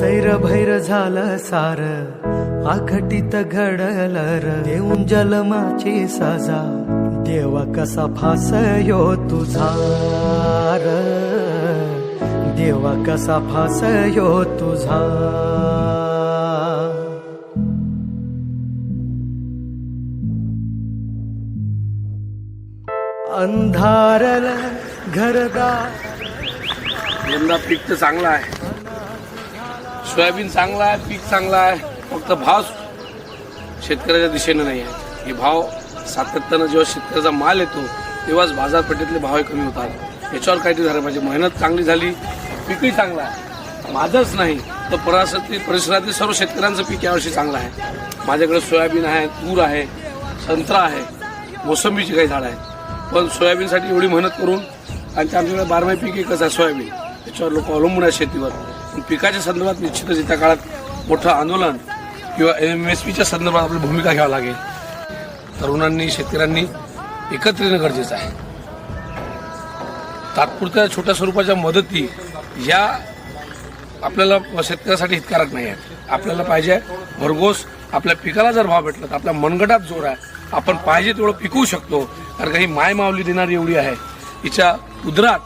सैर भैर झालं सार आखटीत घडल देऊन जलमाची सजा देवा कसा फासयो तुझा र. देवा कसा फासयो तुझा अंधारल घरदार यंदा पीक तर चांगला आहे. सोयाबीन चांगला आहे पीक चांगला आहे. फक्त भाव शेतकऱ्याच्या दिशेनं नाही आहे. हे भाव सातत्यानं जेव्हा शेतकऱ्याचा माल येतो तेव्हाच बाजारपेठेतले भाव कमी होतात. याच्यावर काहीतरी झालं पाहिजे. मेहनत चांगली झाली पीकही चांगलं आहे. माझंच नाही तर परासरातील परिसरातील सर्व शेतकऱ्यांचं पीक यावर्षी चांगलं आहे. माझ्याकडे सोयाबीन आहे तूर आहे संत्रा आहे मोसंबीची काही झाडं आहेत. पण सोयाबीनसाठी एवढी मेहनत करून आणि ते आमच्याकडे बारमाही पीक एकच आहे सोयाबीन. त्याच्यावर लोक अवलंबून आहेत शेतीवर. पिकाच्या संदर्भात निश्चितच येत्या काळात मोठं आंदोलन किंवा एम एस पीच्या संदर्भात आपली भूमिका घ्यावी लागेल. तरुणांनी शेतकऱ्यांनी एकत्र येणं गरजेचं आहे. तात्पुरत्या छोट्या स्वरूपाच्या मदती या आपल्याला शेतकऱ्यासाठी हितकारक नाही आहेत. आपल्याला पाहिजे भरघोस आपल्या पिकाला जर भाव भेटला तर आपल्या मनगटात जोर आहे. आपण पाहिजे तेवढं पिकवू शकतो. कारण काही माय मावली देणारी एवढी आहे. तिच्या उदरात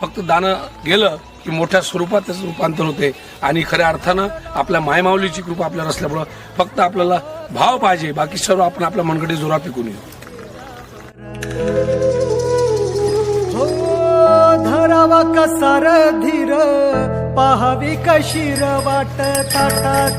फक्त दानं गेलं की मोठ्या स्वरूपात त्याचं रूपांतर होते. आणि खऱ्या अर्थानं आपल्या मायमाऊलीची कृपा आपल्या असल्यामुळं फक्त आपल्याला भाव पाहिजे. बाकी सर्व आपण आपल्या मनगडे जोरात पिकून येऊ. धराव धरावा कसार धीर पाहावी कशीर वाट ताटा